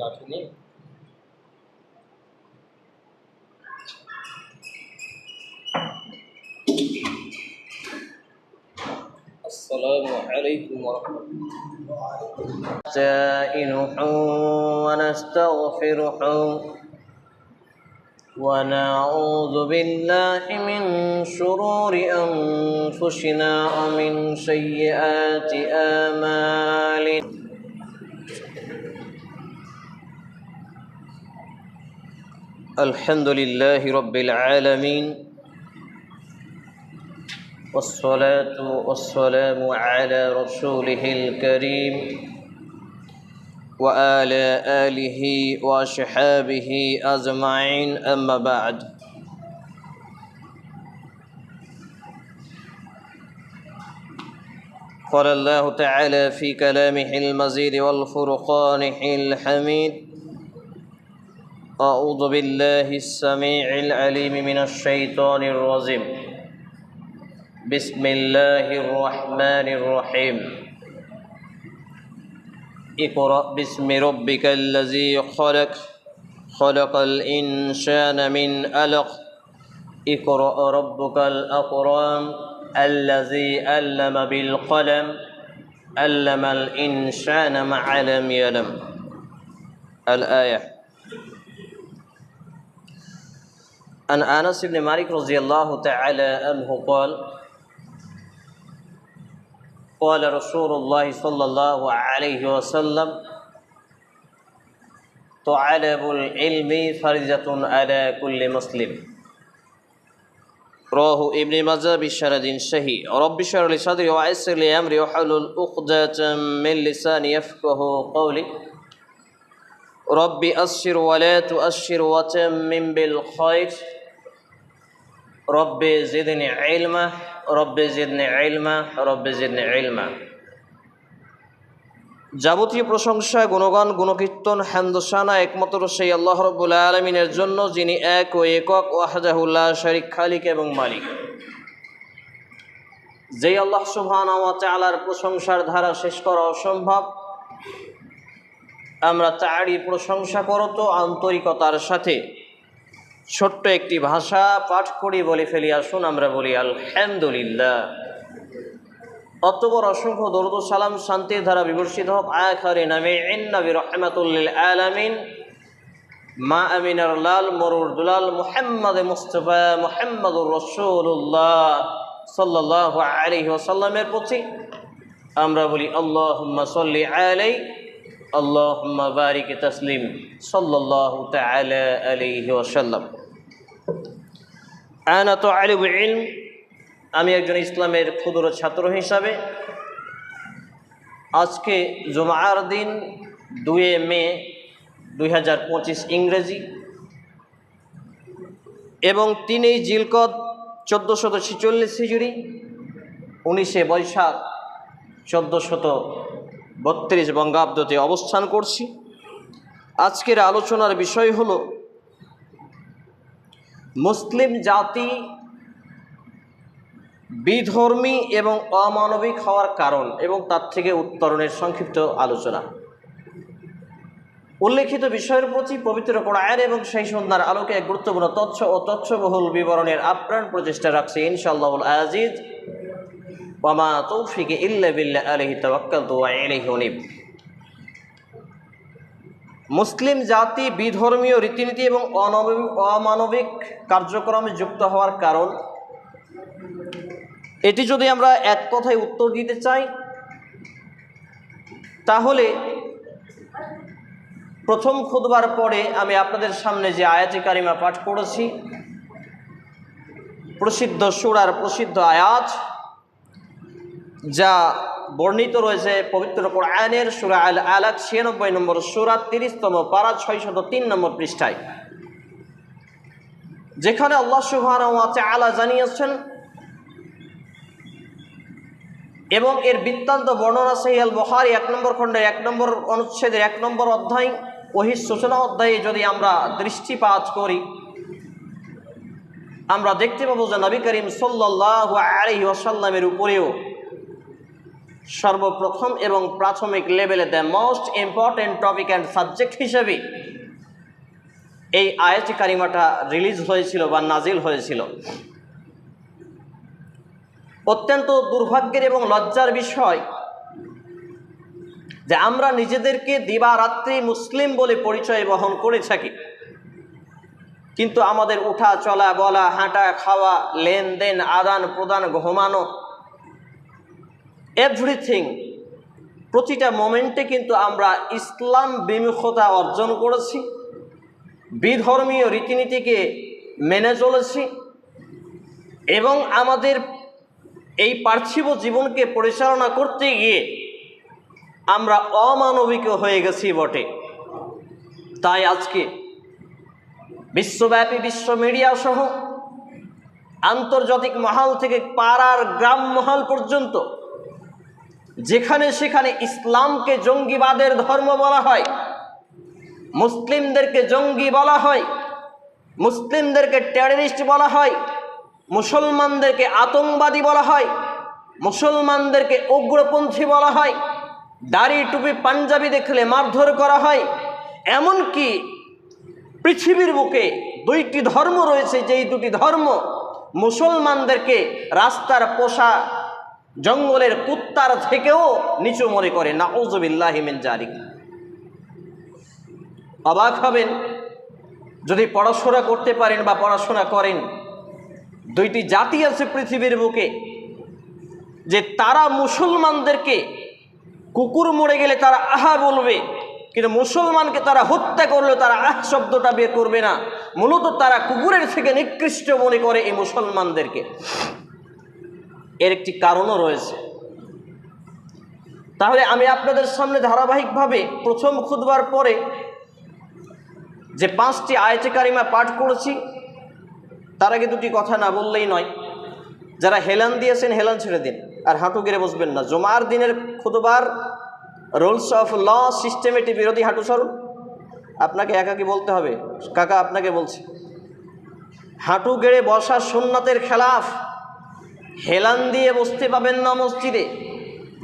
got your name. السلام عليكم ورحمة الله سائل ونستغفر ونعوذ بالله من شرور أنفسنا ومن سيئات آمالنا الحمد لله رب العالمين والصلاة والسلام على رسوله الكريم وآل آله وأصحابه أجمعين أما بعد. قال الله تعالى في كلامه المزيد والفرقان الحميد أعوذ بالله السميع العليم من الشيطان الرجيم. بسم الله الرحمن الرحيم. اقرأ باسم ربك الذي خلق. خلق الإنسان من ألق. اقرأ ربك الأكرم الذي علم بالقلم. علم الإنسان ما لم يعلم الآية. عن أنس بن مالك رضي الله تعالى عنه قال قال رسول الله صلى الله عليه وسلم طلب العلم فريضة على كل مسلم. رواه ابن ماجه بشرد صحيح. رب اشرح لي صدري ويسر لي أمري واحلل عقدة من لساني يفقه قولي. ربي أسر ولا تؤشر وتمم بالخير. রব্বে জেদিনে আইলমা রব্বে জেদনে আইলমা রব্বে জেদনে আইলমা যাবতীয় প্রশংসা, গুণগান, গুণকীর্তন হ্যান্দোসানা একমাত্র সেই আল্লাহ রব্বুল আলমিনের জন্য, যিনি এক ও একক ওয়াহাজাহুল্লাহ শরিক, খালিক এবং মালিক। যেই আল্লাহ সুবাহর প্রশংসার ধারা শেষ করা অসম্ভব, আমরা তারই প্রশংসা করতো আন্তরিকতার সাথে। ছোট্ট একটি ভাষা পাঠ করি, বলে ফেলি, আসুন আমরা বলি, আলহামদুলিল্লাহ। অতবর অসংখ্য দরুদ সালাম শান্তির ধারা বিবর্ষিত হোক। আখারে নামে নবী রহমাতুল্লিল আলামিন। মা আমিনার লাল, মরুর দুলাল, মুহাম্মদ মুস্তফা, মুহাম্মদুর রসুল্লাহ সাল্লাহ আলহি ওসাল্লামের প্রতি আমরা বলি আল্লাহ সল্লি আলাই আল্লাহ বারিক তসলিম সাল্লাহ তালা আলহি ওসাল্লাম আনা তো আলিব ইলম, আমি একজন ইসলামের ক্ষুদ্র ছাত্র হিসাবে। আজকে জুমার দিন দুয়ে মে দুই হাজার পঁচিশ ইংরেজি। এবং তিনই জিলকদ চোদ্দোশত ছিচল্লিশ হিজুরি উনিশে বৈশাখ চোদ্দোশত বত্রিশ বঙ্গাব্দতে অবস্থান করছি। আজকের আলোচনার বিষয় হলো মুসলিম জাতি বিধর্মী এবং অমানবিক হওয়ার কারণ এবং তার থেকে উত্তরণের সংক্ষিপ্ত আলোচনা। উল্লেখিত বিষয়ের প্রতি পবিত্র কোরআন এবং সেই সন্ধ্যার আলোকে এক গুরুত্বপূর্ণ তথ্য ও তথ্যবহুল বিবরণের আপ্রাণ প্রচেষ্টা রাখছে ইনশাআল্লাহ আজিজ। ওয়ামা তৌফিকে ইল্লা বিল্লা আলহি তওয়াক্কাল তো আলাইহি উনিব। মুসলিম জাতি, বিধর্মীয় রীতিনীতি এবং অমানবিক কার্যক্রমে যুক্ত হওয়ার কারণ। এটি যদি আমরা এক কথায় উত্তর দিতে চাই, তাহলে প্রথম খুদবার পরে আমি আপনাদের সামনে যে আয়াতি কারিমা পাঠ করেছি, প্রসিদ্ধ সুরার প্রসিদ্ধ আয়াত, যা বর্ণিত রয়েছে পবিত্র কোরআনের সুরা আল আলাক ছিয়ানব্বই নম্বর সুরা, তিরিশতম পারা ছয়শত তিন নম্বর পৃষ্ঠায়। যেখানে আল্লাহ সুহান আলা জানিয়েছেন, এবং এর বৃত্তান্ত বর্ণনা সহিয়াল বহারি এক নম্বর খণ্ডের এক নম্বর অনুচ্ছেদের এক নম্বর অধ্যায়, ওহি সূচনা অধ্যায়ে যদি আমরা দৃষ্টিপাত করি, আমরা দেখতে পাবো যে নবী করিম সাল্লাহ আলহি আসাল্লামের উপরেও সর্বপ্রথম এবং প্রাথমিক লেভেলে the most important topic and subject হিসেবে এই আয়াতি কারিমাটা রিলিজ হয়েছিল বা নাজিল হয়েছিল। অত্যন্ত দুর্ভাগ্যের এবং লজ্জার বিষয় যে আমরা নিজেদেরকে দিবারাত্রি মুসলিম বলে পরিচয় বহন করে থাকি। কিন্তু আমাদের উঠা চলা বলা, হাঁটা, খাওয়া, লেনদেন আদান প্রদান ঘুমানো এভরিথিং প্রতিটা মোমেন্টে কিন্তু আমরা ইসলাম বিমুখতা অর্জন করেছি, বিধর্মীয় রীতিনীতিকে মেনে চলেছি এবং আমাদের এই পার্থিব জীবনকে পরিচালনা করতে গিয়ে আমরা অমানবিক হয়ে গেছি বটে। তাই আজকে বিশ্বব্যাপী বিশ্ব মিডিয়া সহ আন্তর্জাতিক মহল থেকে পাড়ার গ্রাম মহল পর্যন্ত যেখানে সেখানে ইসলামকে জঙ্গিবাদের ধর্ম বলা হয়, মুসলিমদেরকে জঙ্গি বলা হয়, মুসলিমদেরকে টেররিস্ট বলা হয়, মুসলমানদেরকে আতঙ্কবাদী বলা হয়, মুসলমানদেরকে উগ্রপন্থী বলা হয়, দাড়ি টুপি পাঞ্জাবি দেখলে মারধর করা হয়, এমনকি পৃথিবীর বুকে দুইটি ধর্ম রয়েছে, যেই দুটি ধর্ম মুসলমানদেরকে রাস্তার পোষা জঙ্গলের কুত্তার থেকেও নিচু মনে করে না ওজবিল্লাহিমেন জারিক অবাক হবেন, যদি পড়াশোনা করতে পারেন বা পড়াশোনা করেন, দুইটি জাতি আছে পৃথিবীর বুকে, যে তারা মুসলমানদেরকে কুকুর মরে গেলে তারা আহা বলবে, কিন্তু মুসলমানকে তারা হত্যা করলে তারা আহ শব্দটা বের করবে না। মূলত তারা কুকুরের থেকে নিকৃষ্ট মনে করে এই মুসলমানদেরকে। এর একটি কারণও রয়েছে। তাহলে আমি আপনাদের সামনে ধারাবাহিকভাবে প্রথম খুদবার পরে যে পাঁচটি আয়তে কারিমা পাঠ করেছি, তার আগে দুটি কথা না বললেই নয়। যারা হেলান দিয়েছেন, হেলান ছেড়ে দিন। আর হাঁটু গেড়ে বসবেন না। জমার দিনের খুদবার রুলস অফ ল সিস্টেমেটি বিরোধী হাঁটু সরুন আপনাকে একাকি বলতে হবে। কাকা, আপনাকে বলছি। হাঁটু গেড়ে বসা সুন্নাতের খেলাফ। হেলান দিয়ে বসতে পাবেন না মসজিদে।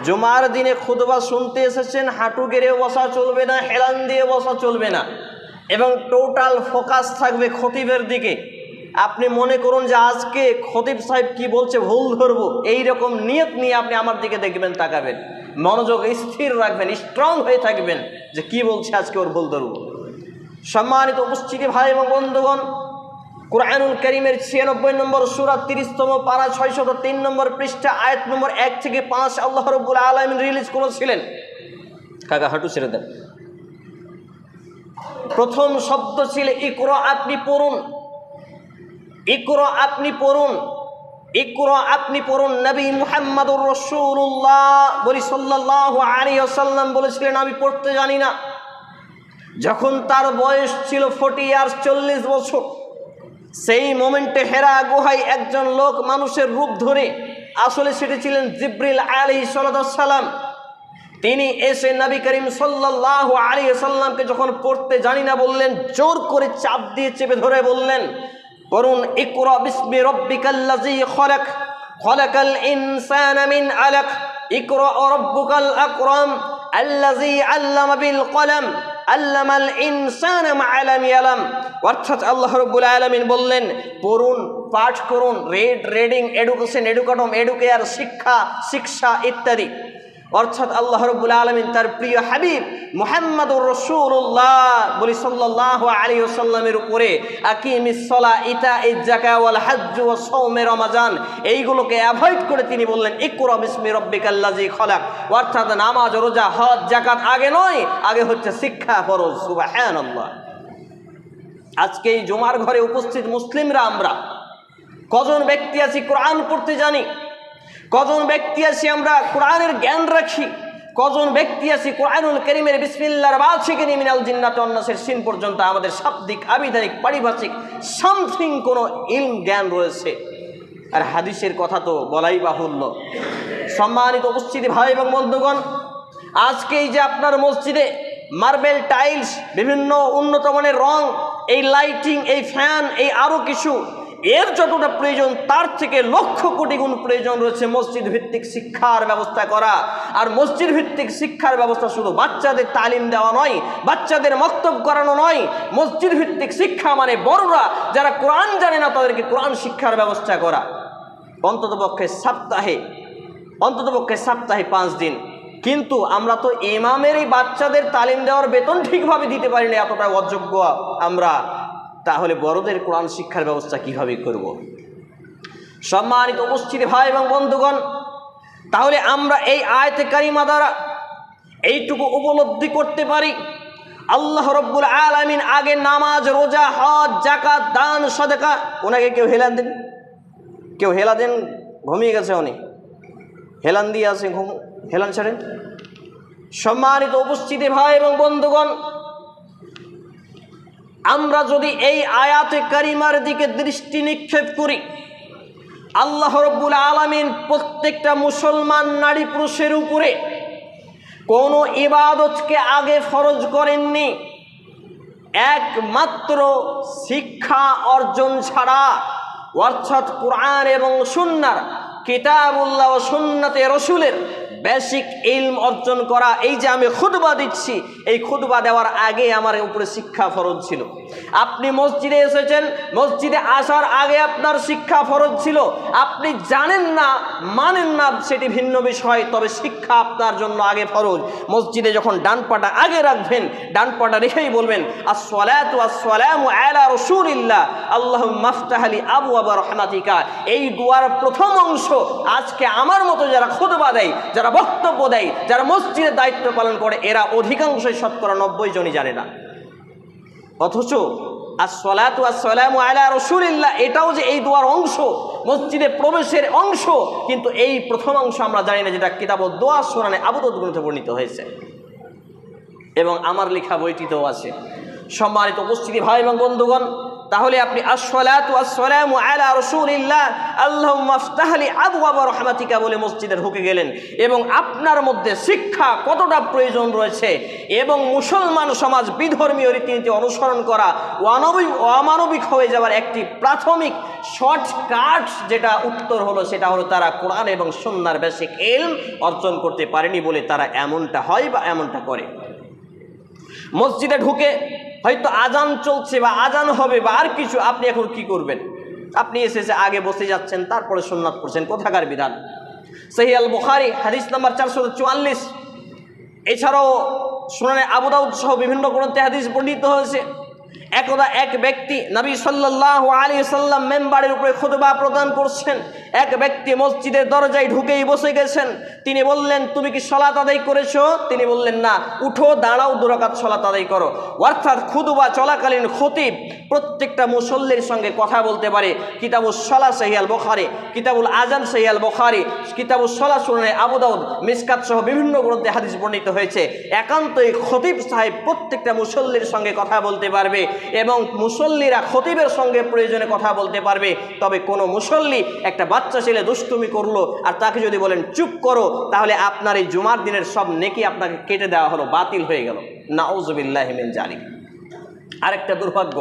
জমার দিনে খুদবা শুনতে এসেছেন, হাঁটু গেড়ে বসা চলবে না, হেলান দিয়ে বসা চলবে না। এবং টোটাল ফোকাস থাকবে খতিবের দিকে। আপনি মনে করুন যে আজকে খতিব সাহেব কি বলছে, ভুল ধরবো। এই রকম নিয়ত নিয়ে আপনি আমার দিকে দেখবেন, তাকাবেন। মনোযোগ স্থির রাখবেন স্ট্রং হয়ে থাকবেন যে কি বলছে আজকে ওর ভুল ধরব। সম্মানিত উপস্থিতি ভাই এবং বন্ধুগণ কোরআনুল করিমের ছিয়ানব্বই নম্বর সুরা, তিরিশতম পারা, ছয়শত তিন নম্বর পৃষ্ঠা, আয়াত নম্বর এক থেকে পাঁচ আল্লাহ রব্বুল আলমিন রিলিজ করেছিলেন। কাকা, হাঁটু ছেড়ে দেন। প্রথম শব্দ ছিল, ইকর আপনি পড়ুন। ইকর আপনি পড়ুন। ইকর আপনি পড়ুন, নবী মুহাম্মদুর রসুল্লাহ বলি সাল্লাহ আলী আসাল্লাম বলেছিলেন, আমি পড়তে জানি না। যখন তার বয়স ছিল ফোর্টি ইয়ার্স চল্লিশ বছর সেই মোমেন্টে হেরা গুহায় একজন লোক মানুষের রূপ ধরে আসলে সেটি ছিলেন জিব্রিল আলী সালাম। তিনি এসে নবী করিম সাল্লাহ আলী সাল্লামকে যখন পড়তে জানি না বললেন, জোর করে চাপ দিয়ে চেপে ধরে বললেন করুন ইকরা বিল কলম। আল্লামাল ইনসান আলাম ইয়ালাম। অর্থাৎ আল্লাহ রব্বুল আলমিন বললেন, পড়ুন, পাঠ করুন, রেড, রেডিং, এডুকেশন, এডুকাটম, এডুকেয়ার, শিক্ষা শিক্ষা ইত্যাদি। অর্থাৎ আল্লাহ রব্বুল আলমিন তার প্রিয় হাবিব মোহাম্মদুর রসুল্লাহ বলি সাল্লাহ আলী সাল্লামের উপরে আকিমিসলা ইতা ইজাকাওয়াল হাজ্জু ও সৌমে রমাজান। এইগুলোকে অ্যাভয়েড করে তিনি বললেন, ইকুর বিসমি রব্বিকাল্লাজি খলাক। অর্থাৎ নামাজ, রোজা, হজ জাকাত আগে নয়, আগে হচ্ছে শিক্ষা ফরজ। সুবাহ আজকে এই জমার ঘরে উপস্থিত মুসলিমরা আমরা, কজন ব্যক্তি আছি, কোরআন পড়তে জানি কজন ব্যক্তি আছি আমরা? কোরআনের জ্ঞান রাখি। কজন ব্যক্তি আছি? কোরআনুল করিমের বিসমিল্লার বাদ থেকে নিমিনাল জিন্নাত অন্নাসের সিন পর্যন্ত আমাদের শাব্দিক, আবিধানিক, পারিভাষিক সামথিং কোনো ইলম জ্ঞান রয়েছে। আর হাদিসের কথা তো বলাই বাহুল্য। সম্মানিত উপস্থিতি ভাই এবং বন্ধুগণ, আজকে এই যে আপনার মসজিদে মার্বেল টাইলস, বিভিন্ন উন্নত মানের রং, এই লাইটিং এই ফ্যান এই আরও কিছু এর যতটা প্রয়োজন, তার থেকে লক্ষ কোটি গুণ প্রয়োজন রয়েছে মসজিদ ভিত্তিক শিক্ষার ব্যবস্থা করা। আর মসজিদ ভিত্তিক শিক্ষার ব্যবস্থা শুধু বাচ্চাদের তালিম দেওয়া নয়, বাচ্চাদের মক্তব্য করানো নয়। মসজিদ ভিত্তিক শিক্ষা মানে বড়রা যারা কোরআন জানে না, তাদেরকে কোরআন শিক্ষার ব্যবস্থা করা। অন্ততপক্ষে সপ্তাহে অন্ততপক্ষে সপ্তাহে পাঁচ দিন। কিন্তু আমরা তো ইমামের এই বাচ্চাদের তালিম দেওয়ার বেতন ঠিকভাবে দিতে পারি না এতটা অযোগ্য আমরা। তাহলে বড়দের কোরআন শিক্ষার ব্যবস্থা কীভাবে করব। সম্মানিত উপস্থিত ভাই এবং বন্ধুগণ, তাহলে আমরা এই আয়তে কারিমা দ্বারা এইটুকু উপলব্ধি করতে পারি। আল্লাহ রব্বুল আলামিন আগে নামাজ, রোজা, হজ জাকাত দান, সদেকা, ওনাকে কেউ হেলান দেন? কেউ হেলা দেন? ঘুমিয়ে গেছে উনি। হেলান দিয়ে আছে, ঘুম হেলান ছাড়েন? সম্মানিত উপস্থিতি ভাই এবং বন্ধুগণ আমরা যদি এই আয়াতে কারিমার দিকে দৃষ্টি নিক্ষেপ করি, আল্লাহ রব্বুল আলামিন প্রত্যেকটা মুসলমান নারী পুরুষের উপরে কোনো ইবাদতকে আগে ফরজ করেননি। একমাত্র শিক্ষা অর্জন ছাড়া, অর্থাৎ কোরআন এবং সুন্নার, কিতাবুল্লাহ ও সুন্নাতে রসুলের বেসিক ইলম অর্জন করা, এই যে আমি খুদবা দিচ্ছি, এই খুদবা দেওয়ার আগে আমার উপরে শিক্ষা ফরজ ছিল। আপনি মসজিদে এসেছেন, মসজিদে আসার আগে আপনার শিক্ষা ফরজ ছিল। আপনি জানেন না, মানেন না, সেটি ভিন্ন বিষয়, তবে শিক্ষা আপনার জন্য আগে ফরজ। মসজিদে যখন ডান পাটা আগে রাখবেন, ডান পাটা রেখেই বলবেন, আসসালাতু আবু আবা এই দুয়ার প্রথম অংশ আজকে আমার মতো যারা খুদবা দেয়, যারা বক্তব্য দেয়, যারা মসজিদের দায়িত্ব পালন করে, এরা অধিকাংশই শতকরা নব্বই জনই জানে না। অথচ আসলাতু আসসালামু আলা রসুলিল্লাহ, এটাও যে এই দোয়ার অংশ, মসজিদে প্রবেশের অংশ, কিন্তু এই প্রথম অংশ আমরা জানি না, যেটা কিতাব দোয়া সোনানে আবুদত গ্রন্থে বর্ণিত হয়েছে। এবং আমার লেখা বইটিতেও আছে। সম্মানিত উপস্থিতি, ভাই এবং বন্ধুগণ তাহলে আপনি রাহমাতিকা বলে মসজিদে ঢুকে গেলেন। এবং আপনার মধ্যে শিক্ষা কতটা প্রয়োজন রয়েছে? এবং মুসলমান সমাজ বিধর্মীয় রীতিনীতি অনুসরণ করা অমানবিক অমানবিক হয়ে যাওয়ার একটি প্রাথমিক শর্টকাট যেটা উত্তর হলো, সেটা হলো তারা কোরআন এবং সুন্নার বেসিক এলম অর্জন করতে পারেনি বলে তারা এমনটা হয় বা এমনটা করে। মসজিদে ঢুকে হয়তো আজান চলছে বা আজান হবে বা আর কিছু, আপনি এখন কি করবেন? আপনি এসেছে, আগে বসে যাচ্ছেন, তারপরে সোননাথ করছেন কোথাকার বিধান? সেই আল বুখারি, হাদিস নাম্বার চারশো চুয়াল্লিশ। এছাড়াও শুনানি আবুদাউদ সহ বিভিন্ন গ্রন্থে হাদিস বর্ণিত হয়েছে। একদা এক ব্যক্তি নবী সাল্লাহ আলী সাল্লাম মেম্বারের উপরে খুতবা প্রদান করছেন। এক ব্যক্তি মসজিদের দরজায় ঢুকেই বসে গেছেন। তিনি বললেন, তুমি কি সলাত আদায় করেছ? তিনি বললেন, না, উঠো, দাঁড়াও দুরাকাত সলাত আদায় করো। অর্থাৎ খুদবা চলাকালীন খতিব প্রত্যেকটা মুসল্লির সঙ্গে কথা বলতে পারে। কিতাবুল সলা সহিয়াল বখারি, কিতাবুল আজান সহিয়াল বখারি কিতাবুল সলা শুনে আবুদাউদ মিসকাত সহ বিভিন্ন গ্রন্থে হাদিস বর্ণিত হয়েছে। একান্তই খতিব সাহেব প্রত্যেকটা মুসল্লির সঙ্গে কথা বলতে পারবে। এবং মুসল্লিরা খতিবের সঙ্গে প্রয়োজনে কথা বলতে পারবে। তবে কোনো মুসল্লি একটা বাচ্চা ছেলে দুষ্টুমি করল আর তাকে যদি বলেন, চুপ করো, তাহলে আপনার এই জুমার দিনের সব নেকি আপনাকে কেটে দেওয়া হলো, বাতিল হয়ে গেল। নাউজবিল্লাহমিন জালি আরেকটা দুর্ভাগ্য,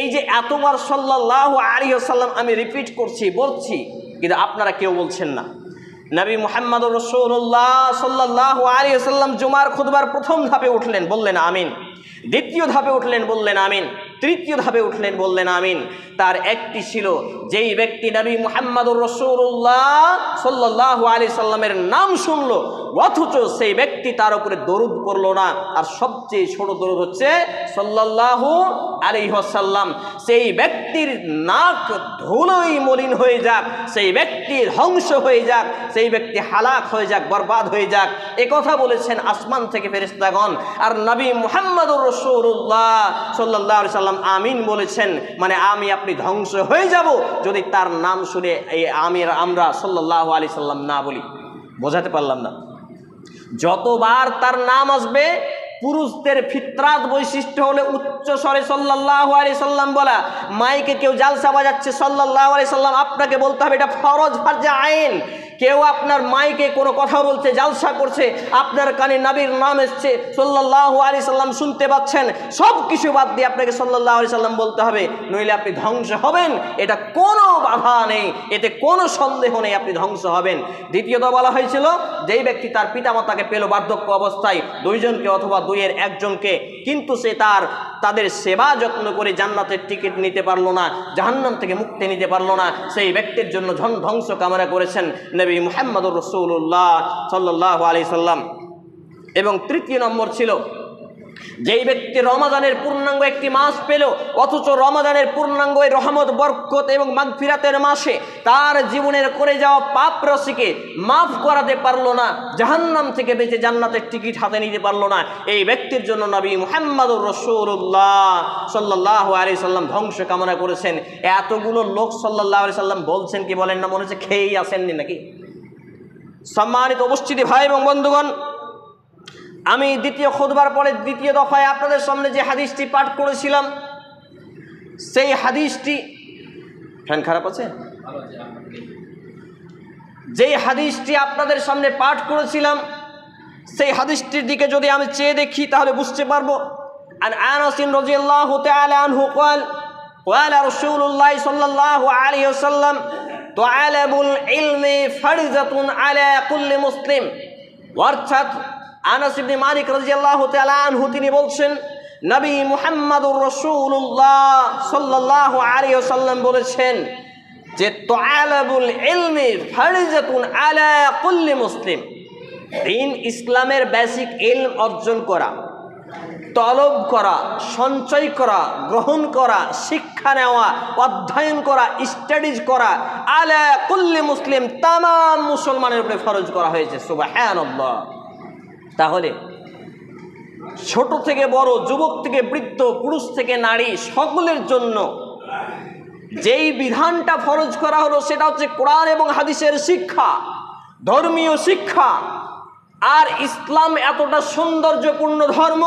এই যে এতবার সাল্লাহ আলী সাল্লাম আমি রিপিট করছি, বলছি, কিন্তু আপনারা কেউ বলছেন না। নবী মোহাম্মদ রসৌল্লাহ সাল্লাহ আলী সাল্লাম জুমার খুদবার প্রথম ধাপে উঠলেন, বললেন, আমিন। দ্বিতীয় ধাপে উঠলেন বললেন আমিন। তৃতীয় ধাপে উঠলেন বললেন আমিন। তার একটি ছিল, যেই ব্যক্তি নবী মোহাম্মদুর রসৌল্লাহ সাল্লাহ আলী সাল্লামের নাম শুনলো, অথচ সেই ব্যক্তি তার উপরে দরুদ করল না। আর সবচেয়ে ছোট দরুদ হচ্ছে সাল্লাহ আলী সাল্লাম সেই ব্যক্তির নাক ধুলোই মলিন হয়ে যাক, সেই ব্যক্তি ধ্বংস হয়ে যাক, সেই ব্যক্তি হালাক হয়ে যাক, বরবাদ হয়ে যাক। কথা বলেছেন আসমান থেকে ফেরিস্তাগণ আর নবী সাল্লাহ সাল্লাম আমিন বলেছেন মানে আমি আপনি ধ্বংস হয়ে যাব যদি তার নাম শুনে এই আমির আমরা সাল্লাহ সাল্লাম না বলি। বোঝাতে পারলাম না। যতবার তার নাম আসবে, পুরুষদের ফিতরাত বৈশিষ্ট্য হলে উচ্চ স্বরে সাল্লাহ আলি সাল্লাম বলা। মাইকে কেউ জালসা বাজাচ্ছে সাল্লাহ আলি সাল্লাম, আপনাকে বলতে হবে এটা ফরজ, ফার্জে আইন। কেউ আপনার মাইকে কোনো কথা বলছে, জালসা করছে, আপনার কানে নাবির নাম এসছে সাল্লাহ আলি সাল্লাম শুনতে পাচ্ছেন সব কিছু বাদ দিয়ে আপনাকে সাল্লাহ আলি সাল্লাম বলতে হবে, নইলে আপনি ধ্বংস হবেন, এটা কোনো বাধা নেই, এতে কোনো সন্দেহ নেই আপনি ধ্বংস হবেন। দ্বিতীয়ত বলা হয়েছিল, যেই ব্যক্তি তার পিতামাতাকে পেল বার্ধক্য অবস্থায়, দুইজনকে অথবা দুইয়ের একজনকে, কিন্তু সে তার, তাদের সেবা যত্ন করে জান্নাতের টিকিট নিতে পারল না, জাহান্নাম থেকে মুক্তি নিতে পারল না, সেই ব্যক্তির জন্য ধ্বংস কামনা করেছেন নবী মুহাম্মদুর রসুল্লাহ সাল্লাহ আলি সাল্লাম। এবং তৃতীয় নম্বর ছিল, যেই ব্যক্তি রমাদানের পূর্ণাঙ্গ একটি মাস পেল, অথচ রমাদানের পূর্ণাঙ্গ রহমত, বরকত এবং মাগফিরাতের মাসে তার জীবনের করে যাওয়া পাপ রাশিকে মাফ করাতে পারল না, জাহান্নাম থেকে বেঁচে জান্নাতের টিকিট হাতে নিতে পারল না। এই ব্যক্তির জন্য নবী মুহাম্মদুর রসুল্লাহ সাল্লাহ আলি সাল্লাম ধ্বংস কামনা করেছেন। এতগুলো লোক সাল্লাহ আলি সাল্লাম বলছেন কি বলেন না, মনে হচ্ছে খেয়েই আসেননি নাকি? সম্মানিত উপস্থিতি ভাই এবং বন্ধুগণ আমি দ্বিতীয় খোদবার পরে দ্বিতীয় দফায় আপনাদের সামনে যে হাদিসটি পাঠ করেছিলাম সেই হাদিসটি ফ্যান খারাপ আছে যেই হাদিসটি আপনাদের সামনে পাঠ করেছিলাম সেই হাদিসটির দিকে যদি আমি চেয়ে দেখি তাহলে বুঝতে পারবো আর আনাসিন রাদিয়াল্লাহু তাআলা আনহু قال قال رسول الله صلى الله عليه وسلم মুসলিম। আনহু, তিনি বলছেন, নবী মুহাম্মদুর রাসূলুল্লাহ সাল্লাল্লাহু আলাইহি ওয়াসাল্লাম বলেছেন যে তোয়ালাবুল ইলমি ফারিজাতুন আলা কুল্লি মুসলিম। দিন ইসলামের বেসিক ইলম অর্জন করা। তলব করা, সঞ্চয় করা, গ্রহণ করা, শিক্ষা নেওয়া, অধ্যয়ন করা স্টাডিজ করা, আলা কুল্লি মুসলিম তাম মুসলমানের উপরে ফরজ করা হয়েছে, সুবহানাল্লাহ। তাহলে ছোট থেকে বড়, যুবক থেকে বৃদ্ধ, পুরুষ থেকে নারী, সকলের জন্য যেই বিধানটা ফরজ করা হলো, সেটা হচ্ছে কোরআন এবং হাদিসের শিক্ষা, ধর্মীয় শিক্ষা। আর ইসলাম এতটা সৌন্দর্যপূর্ণ ধর্ম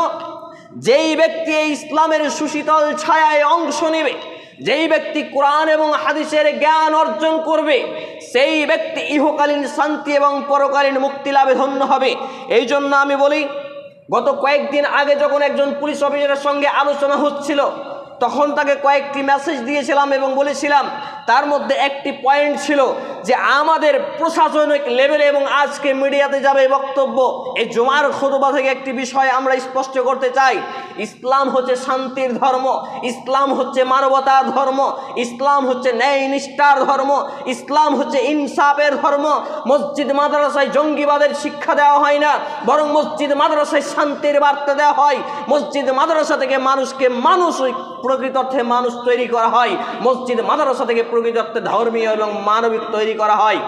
যেই ব্যক্তি এই ইসলামের সুশীতল ছায়ায় অংশ নেবে, যেই ব্যক্তি কোরআন এবং হাদিসের জ্ঞান অর্জন করবে, সেই ব্যক্তি ইহকালীন শান্তি এবং পরকালীন মুক্তি লাভে ধন্য হবে। এই জন্য আমি বলি, গত কয়েকদিন আগে যখন একজন পুলিশ অফিসারের সঙ্গে আলোচনা হচ্ছিল, তখন তাকে কয়েকটি মেসেজ দিয়েছিলাম এবং বলেছিলাম তার মধ্যে একটি পয়েন্ট ছিল যে আমাদের প্রশাসনিক লেভেলে এবং আজকে মিডিয়াতে যাবে বক্তব্য। এই জমার খোদবা থেকে একটি বিষয় আমরা স্পষ্ট করতে চাই। ইসলাম হচ্ছে শান্তির ধর্ম। ইসলাম হচ্ছে মানবতার ধর্ম। ইসলাম হচ্ছে ন্যায় নিষ্ঠার ধর্ম। ইসলাম হচ্ছে ইনসাফের ধর্ম। মসজিদ, মাদ্রাসায় জঙ্গিবাদের শিক্ষা দেওয়া হয় না। বরং মসজিদ, মাদ্রাসায় শান্তির বার্তা দেওয়া হয়। মসজিদ, মাদ্রাসা থেকে মানুষকে মানুষ প্রকৃত অর্থে মানুষ তৈরি করা হয়। মসজিদ, মাদ্রাসা থেকে প্রকৃত অর্থে ধর্মীয় এবং মানবিক তৈরি করা হয়।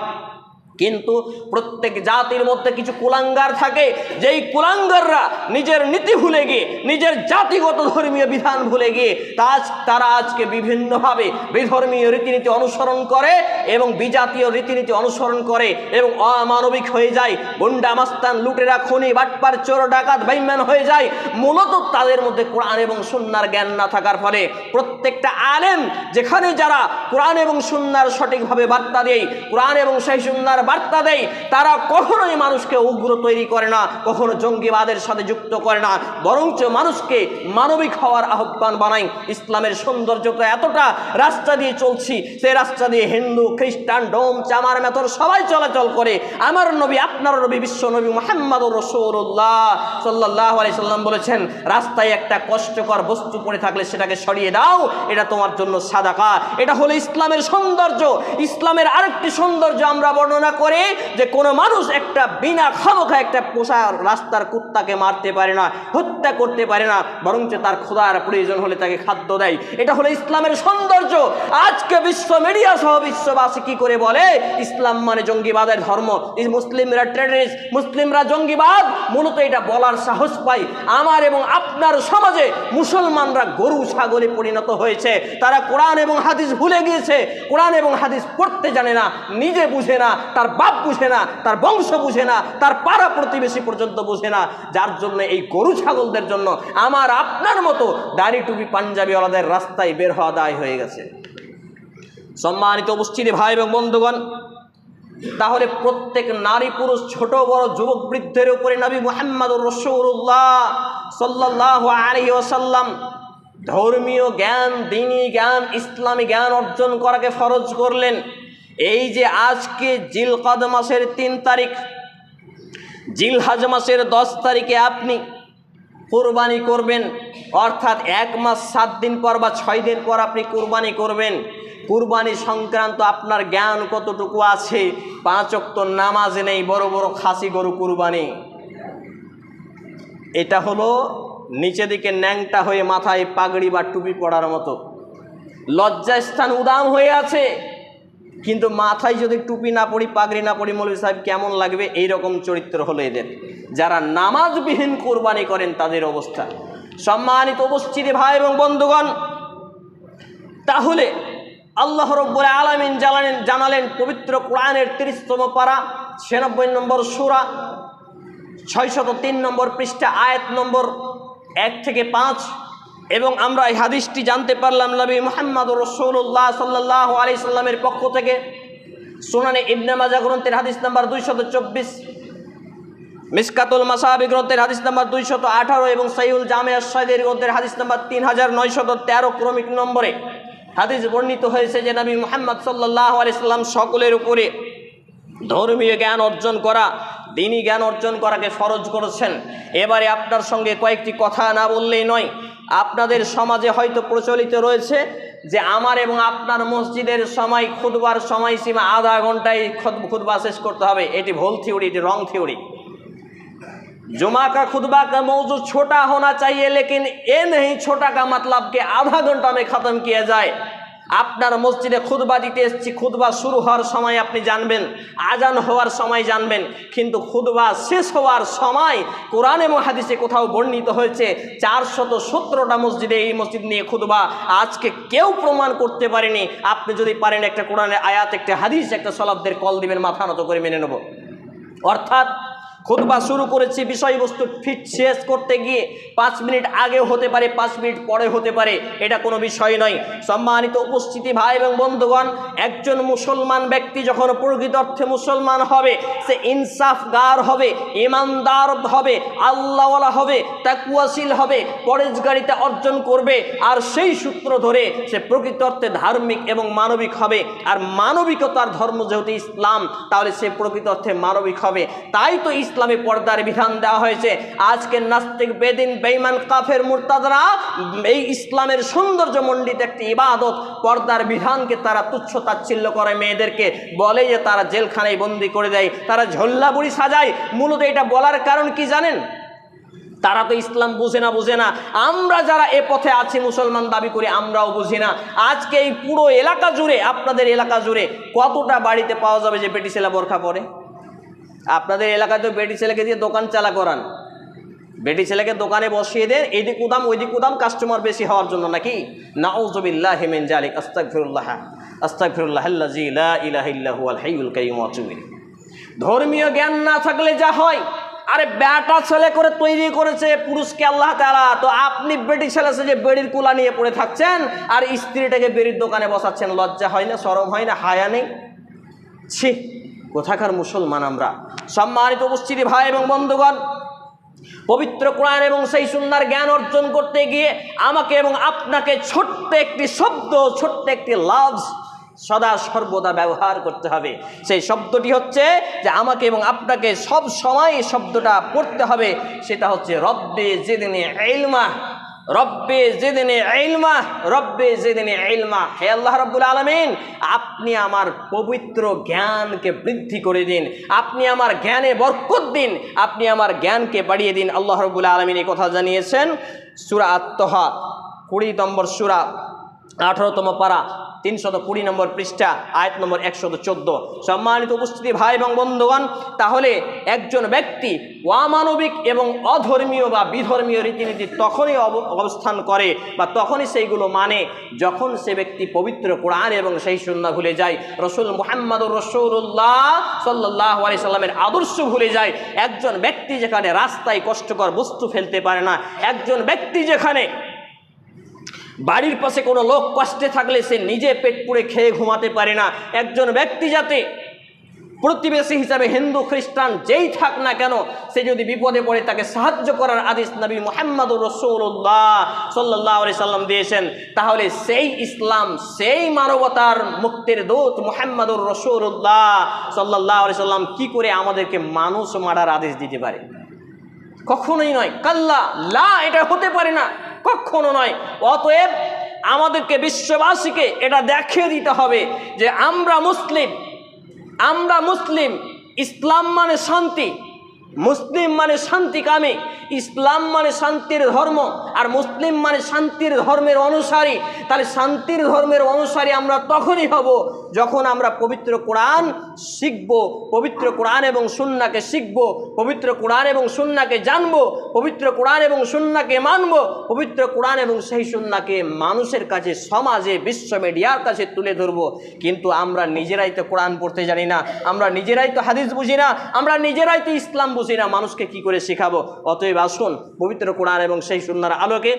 কিন্তু প্রত্যেক জাতির মধ্যে কিছু কুলাঙ্গার থাকে। যেই কুলাঙ্গাররা নিজের নীতি ভুলে গিয়ে, নিজের জাতিগত ধর্মীয় বিধান ভুলে গিয়ে, তাজ, তারা আজকে বিভিন্নভাবে বিধর্মীয় রীতিনীতি অনুসরণ করে এবং বিজাতীয় রীতিনীতি অনুসরণ করে এবং অমানবিক হয়ে যায়। গুন্ডা, মাস্তান, লুটেরা, খনি, বাটপার, চোর, ডাকাত বাইম্যান হয়ে যায়। মূলত তাদের মধ্যে কোরআন এবং সুন্নার জ্ঞান না থাকার ফলে প্রত্যেকটা আলেম, যেখানে যারা কোরআন এবং সুন্নার সঠিকভাবে বার্তা দেয়, কোরআন এবং সেই সুন্নার বার্তা দেয়, তারা কখনোই মানুষকে উগ্র তৈরি করে না, কখনো জঙ্গিবাদের সাথে যুক্ত করে না। বরঞ্চ মানুষকে মানবিক হওয়ার আহ্বান বানায়। ইসলামের সৌন্দর্য তো এতটা রাস্তা দিয়ে চলছি সেই রাস্তা দিয়ে হিন্দু, খ্রিস্টান, ডোম, চামার, মেথর সবাই চলাচল করে। আমার নবী, আপনার নবী, বিশ্ব নবী মোহাম্মদ রসৌল্লাহ সাল্লাহ আলি সাল্লাম বলেছেন, রাস্তায় একটা কষ্টকর বস্তু পড়ে থাকলে সেটাকে সরিয়ে দাও, এটা তোমার জন্য সাদাকা। এটা হলো ইসলামের সৌন্দর্য। ইসলামের আরেকটি সৌন্দর্য আমরা বর্ণনা করে যে কোনো মানুষ একটা বিনা খামোখা একটা পোষা রাস্তার কুত্তাকে মারতে পারে না, হত্যা করতে পারে না, বরঞ্চ তার ক্ষুধার প্রয়োজন হলে তাকে খাদ্য দেয়। এটা হলো ইসলামের সৌন্দর্য। আজকে বিশ্ব মিডিয়া সহ বিশ্ববাসী কি করে বলে? ইসলাম মানে জঙ্গিবাদের ধর্ম। মুসলিমরা টেররিস্ট মুসলিমরা জঙ্গিবাদ। মূলত এটা বলার সাহস পাই আমার এবং আপনার সমাজে মুসলমানরা গরু, ছাগলে পরিণত হয়েছে। তারা কোরআন এবং হাদিস ভুলে গিয়েছে। কোরআন এবং হাদিস পড়তে জানে না, নিজে বুঝে না তার বাপ বুঝে না, তার বংশ বুঝে না, তার পাড়া প্রতিবেশী পর্যন্ত বুঝে না। যার জন্য এই গরু ছাগলদের জন্য আমার আপনার মতো দাড়ি টুপি পাঞ্জাবি পাঞ্জাবিওয়ালাদের রাস্তায় বের হওয়া দায় হয়ে গেছে। সম্মানিত উপস্থিতি ভাই এবং বন্ধুগণ, তাহলে প্রত্যেক নারী পুরুষ, ছোট, বড়, যুবক, বৃদ্ধের উপরে নবী মোহাম্মদুর রসৌল্লাহ সাল্লাহ আলী ওসাল্লাম ধর্মীয় জ্ঞান, দিনী জ্ঞান, ইসলামী জ্ঞান অর্জন করাকে ফরজ করলেন। এই যে আজকে জিলকদ মাসের তিন তারিখ, জিলহাজ মাসের দশ তারিখে আপনি কোরবানি করবেন, অর্থাৎ এক মাস সাত দিন পর বা ছয় দিন পর আপনি কোরবানি করবেন। কুরবানি সংক্রান্ত আপনার জ্ঞান কতটুকু আছে? পাঁচ অক্ত নামাজ নেই, বড় বড় খাসি গরু কুরবানি। এটা হলো নিচে দিকে ন্যাংটা হয়ে মাথায় পাগড়ি বা টুপি পড়ার মতো। লজ্জাস্থান উদাম হয়ে আছে। কিন্তু মাথায় যদি টুপি না পড়ি পাগড়ি না পড়ি মৌলভী সাহেব, কেমন লাগবে? এই রকম চরিত্র হলো এদের। যারা নামাজবিহীন কোরবানি করেন, তাদের অবস্থা। সম্মানিত উপস্থিতি, ভাই এবং বন্ধুগণ, তাহলে আল্লাহ রব্বুল আলমিন জানালেন জানালেন পবিত্র কোরআনের তিরিশতম পারা, ছিয়ানব্বই নম্বর সুরা, ছয়শত তিন নম্বর পৃষ্ঠা, আয়াত নম্বর এক থেকে পাঁচ। এবং আমরা এই হাদিসটি জানতে পারলাম নবী মোহাম্মদ রসৌল্লাহ সাল্লাহ আলি সাল্লামের পক্ষ থেকে। সোনানে ইবনে মাজা গ্রন্থের হাদিস নাম্বার দুইশত চব্বিশ, মিসকাতুল মাসাহাবি গ্রন্থের হাদিস নাম্বার দুইশত আঠারো এবং সাইউল জামিয়া সাইদের গ্রন্থের হাদিস নাম্বার তিন হাজার নয়শত তেরো ক্রমিক নম্বরে হাদিস বর্ণিত হয়েছে যে নবী মোহাম্মদ সাল্লাহ আলাইসাল্লাম সকলের উপরে ধর্মীয় জ্ঞান অর্জন করা, দিনী জ্ঞান অর্জন করাকে ফরজ করেছেন। এবারে আপনার সঙ্গে কয়েকটি কথা না বললেই নয় আপনাদের সমাজে হয়তো প্রচলিত রয়েছে যে আমার এবং আপনার মসজিদের সময় খুদবার সময়সীমা আধা ঘন্টায় খুদবা শেষ করতে হবে এটি ভুল থিওরি এটি রং থিওরি जुमा का खुतबा का मौजू छोटा होना चाहिए लेकिन ये नहीं छोटा का मतलब कि आधा घंटा में ख़त्म किया जाए আপনার মসজিদে খুদবা দিতে এসেছি খুদবা শুরু হওয়ার সময় আপনি জানবেন, আজান হওয়ার সময় জানবেন, কিন্তু খুদবা শেষ হওয়ার সময় কোরআন এবং হাদিসে কোথাও বর্ণিত হয়েছে, চারশত সতেরোটা মসজিদে এই মসজিদ নিয়ে খুদবা আজকে কেউ প্রমাণ করতে পারেনি। আপনি যদি পারেন একটা কোরআনের আয়াত, একটা হাদিস, একটা সলাবদের কল দিবেন, মাথা নত করে মেনে নেব। অর্থাৎ খুতবা শুরু করেছি, বিষয়বস্তু ফিট শেষ করতে গিয়ে পাঁচ মিনিট আগেও হতে পারে, পাঁচ মিনিট পরে হতে পারে, এটা কোনো বিষয় নয়। সম্মানিত উপস্থিতি ভাই এবং বন্ধুগণ, একজন মুসলমান ব্যক্তি যখন প্রকৃত অর্থে মুসলমান হবে, সে ইনসাফগার হবে, ইমানদার হবে, আল্লাহওয়ালা হবে তা তাকুয়াশীল হবে পরেজগারিতা অর্জন করবে, আর সেই সূত্র ধরে সে প্রকৃত অর্থে ধার্মিক এবং মানবিক হবে। আর মানবিকতার ধর্ম যেহেতু ইসলাম, তাহলে সে প্রকৃত অর্থে মানবিক হবে। তাই তো পর্দার বিধান দেওয়া হয়েছে। আজকে নাস্তিক, বেদিন বেইমান কাফের মুরতাদরা এই ইসলামের সৌন্দর্য মণ্ডিত একটি ইবাদত, পর্দার বিধানকে তারা তুচ্ছ তাচ্ছিল্য করে মেয়েদেরকে। বলে যে তারা জেলখানায় বন্দি করে দেয়, তারা ঝোল্লা বুড়ি সাজায়। মূলত এটা বলার কারণ কি জানেন? তারা তো ইসলাম বুঝে না বুঝে না। আমরা যারা এ পথে আছি, মুসলমান দাবি করি, আমরাও বুঝি না। আজকে এই পুরো এলাকা জুড়ে, আপনাদের এলাকা জুড়ে কতটা বাড়িতে পাওয়া যাবে যে বেটি ছেলে বোরখা পরে? আপনাদের এলাকায় তো বেটি ছেলেকে দিয়ে দোকান চালা করান। বেটি ছেলেকে দোকানে বসিয়ে দেন, এদিক উদাম, ওইদিক উদাম কাস্টমার বেশি হওয়ার জন্য নাকি? নাউজুবিল্লাহ হিমিন জালিক ইলাইহি। ধর্মীয় জ্ঞান না থাকলে যা হয়, আরে বেটা ছেলে করে তৈরি করেছে, পুরুষকে আল্লাহ তাআলা, তো আপনি বেটি ছেলে যে বেড়ির কুলা নিয়ে পড়ে থাকছেন, আর স্ত্রীটাকে বেড়ির দোকানে বসাচ্ছেন, লজ্জা হয় না, সরম হয় না, হায়া নেই? ছি কোথাকার মুসলমান আমরা? সম্মানিত উপস্থিতি, ভাই এবং বন্ধুগণ, পবিত্র কোরআন এবং সেই সুন্দর জ্ঞান অর্জন করতে গিয়ে আমাকে এবং আপনাকে ছোট্ট একটি শব্দ, ছোট্ট একটি লাভ সদা সর্বদা ব্যবহার করতে হবে। সেই শব্দটি হচ্ছে যে আমাকে এবং আপনাকে সব সময় শব্দটা পড়তে হবে, সেটা হচ্ছে রব্বে যেদিনে এলমা রব্বে জেদিনে এলমা রব্বে জেদিনে এলমা হে আল্লাহ রব্বুল আলমিন, আপনি আমার পবিত্র জ্ঞানকে বৃদ্ধি করে দিন, আপনি আমার জ্ঞানে বরকত দিন, আপনি আমার জ্ঞানকে বাড়িয়ে দিন। আল্লাহ রব্বুল আলমিন এই কথা জানিয়েছেন। সুরা আত্মহা কুড়ি নম্বর সুরা। আঠারোতম পারা তিনশত কুড়ি নম্বর পৃষ্ঠা, আয়াত নম্বর একশত চোদ্দ। সম্মানিত উপস্থিতি, ভাই এবং বন্ধুগণ, তাহলে একজন ব্যক্তি অমানবিক এবং অধর্মীয় বা বিধর্মীয় রীতিনীতি তখনই অব- অবস্থান করে বা তখনই সেইগুলো মানে যখন সে ব্যক্তি পবিত্র কোরআন এবং সেই সুন্না ভুলে যায়। রসুল মোহাম্মদুর রসৌল্লাহ সাল্লাহ আলি সাল্লামের আদর্শ ভুলে যায়। একজন ব্যক্তি যেখানে রাস্তায় কষ্টকর বস্তু ফেলতে পারে না, একজন ব্যক্তি যেখানে বাড়ির পাশে কোনো লোক কষ্টে থাকলে সে নিজে পেট পুড়ে খেয়ে ঘুমাতে পারে না। একজন ব্যক্তি যাতে প্রতিবেশী হিসাবে হিন্দু, খ্রিস্টান যেই থাক না কেন, সে যদি বিপদে পড়ে তাকে সাহায্য করার আদেশ নবী মোহাম্মদুর রসুল্লাহ সাল্লাহ সাল্লাম দিয়েছেন। তাহলে সেই ইসলাম, সেই মানবতার মুক্তির দূত মোহাম্মদুর রসুল্লাহ সাল্লাহ সাল্লাম কি করে আমাদেরকে মানুষ মারার আদেশ দিতে পারে? কখনোই নয়। কাল্লা, লা, এটা হতে পারে না। কখনো নয়। অতএব আমাদেরকে বিশ্ববাসীকে এটা দেখিয়ে দিতে হবে যে আমরা মুসলিম আমরা মুসলিম, ইসলাম মানে শান্তি, মুসলিম মানে শান্তিকামী ইসলাম মানে শান্তির ধর্ম আর মুসলিম মানে শান্তির ধর্মের অনুসারী। তাহলে শান্তির ধর্মের অনুসারী আমরা তখনই হব যখন আমরা পবিত্র কোরআন শিখব, পবিত্র কোরআন এবং সুন্নাকে শিখব, পবিত্র কোরআন এবং সুন্নাকে জানব, পবিত্র কোরআন এবং সুন্নাকে মানব, পবিত্র কোরআন এবং সেই সুন্নাকে মানুষের কাছে, সমাজে, বিশ্ব মিডিয়ার কাছে তুলে ধরব। কিন্তু আমরা নিজেরাই তো কোরআন পড়তে জানি না, আমরা নিজেরাই তো হাদিস বুঝি না, আমরা নিজেরাই তো ইসলাম বুঝি না, মানুষকে কি করে শেখাবো? অতএব আসুন পবিত্র কোরআন এবং সেই সুন্নার আলোকে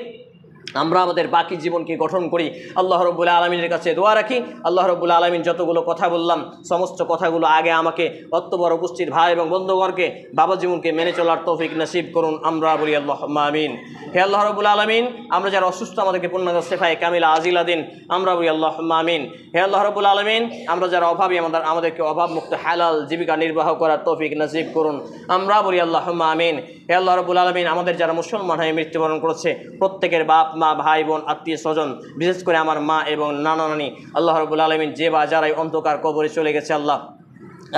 আমরা আমাদের বাকি জীবনকে গঠন করি। আল্লাহ রব্বুল আলমিনের কাছে দোয়া রাখি। আল্লাহ রব্বুল আলমিন যতগুলো কথা বললাম, সমস্ত কথাগুলো আগে আমাকে অত্যবর উপস্থিত ভাই এবং বন্ধুগণকে, বাবা জীবনকে মেনে চলার তৌফিক নসিব করুন। আমরা বলি আল্লাহ আমিন। হে আল্লাহ রব্বুল আলমিন, আমরা যারা অসুস্থ, আমাদেরকে পূর্ণাঙ্গ সেফায় কামিলা আজিলা দিন। আমরা বলি আল্লাহ আমিন। হে আল্লাহ রব্বুল আলমিন, আমরা যারা অভাবী, আমাদের, আমাদেরকে অভাবমুক্ত, হালাল জীবিকা নির্বাহ করার তৌফিক নসিব করুন। আমরা বলি আল্লাহ আমিন। হে আল্লাহ রব্বুল আলমিন, আমাদের যারা মুসলমান হয়ে মৃত্যুবরণ করেছে, প্রত্যেকের বাপ মা, ভাই, বোন, আত্মীয়, স্বজন, বিশেষ করে আমার মা এবং নানা, নানি, আল্লাহ রবুল আলমিন যে বা যারাই অন্ধকার কবরে চলে গেছে, আল্লাহ,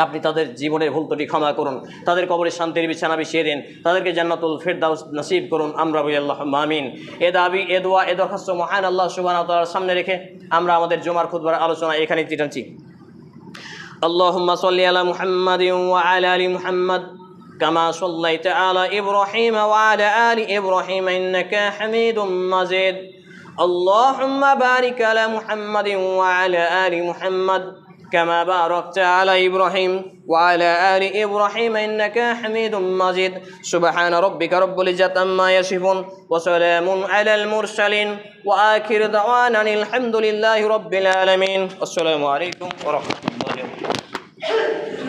আপনি তাদের জীবনের ভুল ত্রুটি ক্ষমা করুন। তাদের কবরে শান্তির বিছানা বিছিয়ে দিন। তাদেরকে জান্নাতুল ফেরদাউস নসিব করুন। আমরা বলি, আল্লাহ মামিন এ দাবি, এ দোয়া, এ দরখাস্ত মহান আল্লাহ সুবাহতার সামনে রেখে আমরা আমাদের জমার খুদবার আলোচনা এখানে টানছি আল্লাহ সাল্লি আলা মুহাম্মদ আল আলী মুহাম্মদ। كما صليت على إبراهيم وعلى آل إبراهيم إنك حميد مجيد. اللهم بارك على محمد وعلى آل محمد كما باركت على إبراهيم وعلى آل إبراهيم إنك حميد مجيد. سبحان ربك رب العزة عما يصفون وسلام على المرسلين وآخر دعوانا الحمد لله رب العالمين. السلام عليكم ورحمة الله وبركاته.